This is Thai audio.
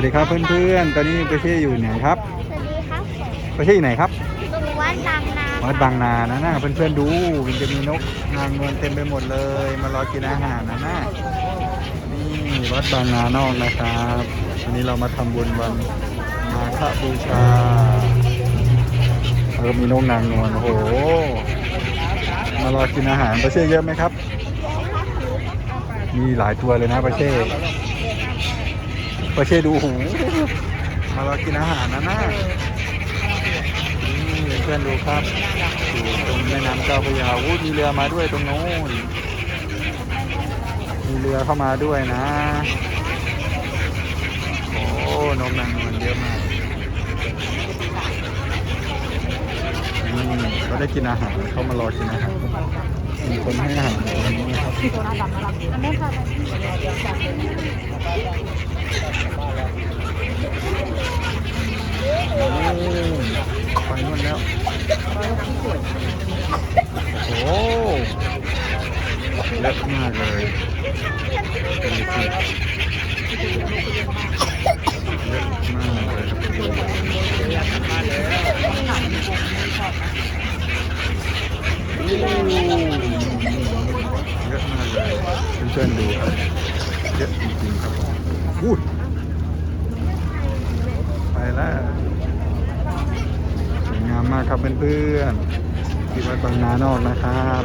วัสดีครับเพื่อนๆ ตอนนี้ไปเช่อยู่ไหนครับ สวัสดีครับผมไปเช่อยู่ไหนครับ ตรงวัดบางนาวัดบางนานะนะเพื่อนๆดูมันจะมีนกนางนวลเต็มไปหมดเลย มารอกินอาหารนะนะนี่วัดบางนานอกนะครับวันนี้เรามาทำบุญวันมาฆบูชาแล้วก็มีนกนางนวลโอ้โห มารอกินอาหารไปเช่เยอะไหมครับ มีหลายตัวเลยนะปาเช่ ปาเช่ดูหูมารอกินอาหารนะนะนี่เพื่อนดูครับอยู่ตรงแม่น้ำเจ้าพระยาวูมีเรือมาด้วยตรงโน้นมีเรือเข้ามาด้วยนะ โอ้นกนางนวลเยอะมากเขาได้กินอาหารเขามารอกินอาหารมีคนให้อาหารตรงนี้ครับ อันนี้ค่ะ โอ้ไปนู่นแล้ว โอ้โหเยอะมากเลยดูสิเยอะมากเลยครับโอ้เยอะมากเลยเพื่อนๆดูครับเยอะจริงๆครับผมอู้ไปแล้วสวยงามมากครับเพื่อนๆ ที่วัดบางนานอกนะครับ